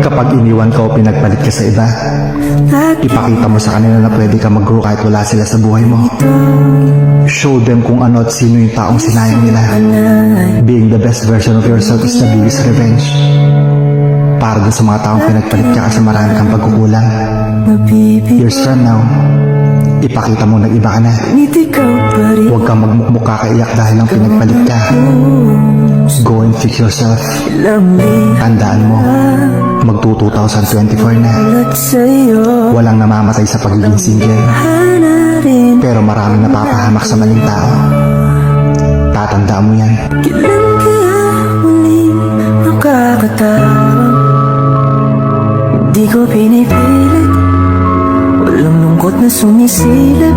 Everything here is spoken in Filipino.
Kapag iniwan ka o pinagpalit ka sa iba, ipakita mo sa kanila na pwede ka mag-grow kahit wala sila sa buhay mo. Show them kung ano at sino yung taong sinayang nila. Being the best version of yourself is the biggest revenge. Para dun sa mga taong pinagpalit ka kasi marami kang pagkukulang. Years from now, ipakita mo na iba ka na. Huwag kang magmukmuk kakaiyak dahil lang pinagpalit ka. Go and fix yourself. Tandaan mo, 2024 na. Walang namamatay sa pagiging single. Pero maraming napapahamak sa maling tao. Tatandaan mo yan. Kailan kaya muling makakatawag Di ko pinipilit Walang lungkot na sumisilip